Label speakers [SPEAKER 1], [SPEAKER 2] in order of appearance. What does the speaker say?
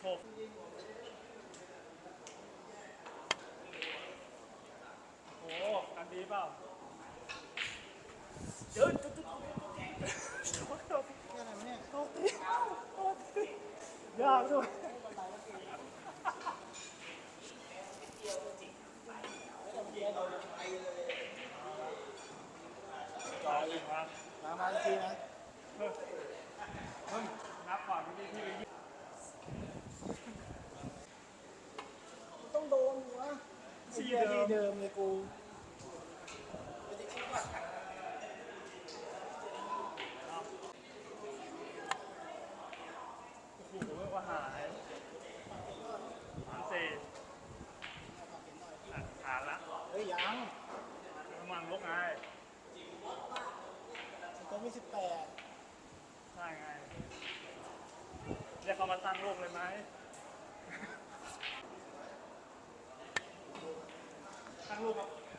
[SPEAKER 1] โชคโอ้กันดีเปล่าเดี๋ยวจุดจุดโทษโทษ
[SPEAKER 2] แค่นั้นเนี่ย
[SPEAKER 1] โทษทีโทษทียากด้วยจออีกครับ
[SPEAKER 2] มามาอีกทีนะ
[SPEAKER 1] เฮ้ยเฮ้ยนับก่อนพี่พี่พี่
[SPEAKER 2] ต้องโดนวะ
[SPEAKER 1] ที่
[SPEAKER 2] เดิ
[SPEAKER 1] ม
[SPEAKER 2] ที่เดิมเลยกู
[SPEAKER 1] โอ้โหว่าหายสามสี่อะขาดละ
[SPEAKER 2] เฮ้ยยัง
[SPEAKER 1] น้ำมันลกไง
[SPEAKER 2] ตัวมีสิบแปด
[SPEAKER 1] ใช่ไงเรียกเขามาตั้งโลกเลยไหม 过吗？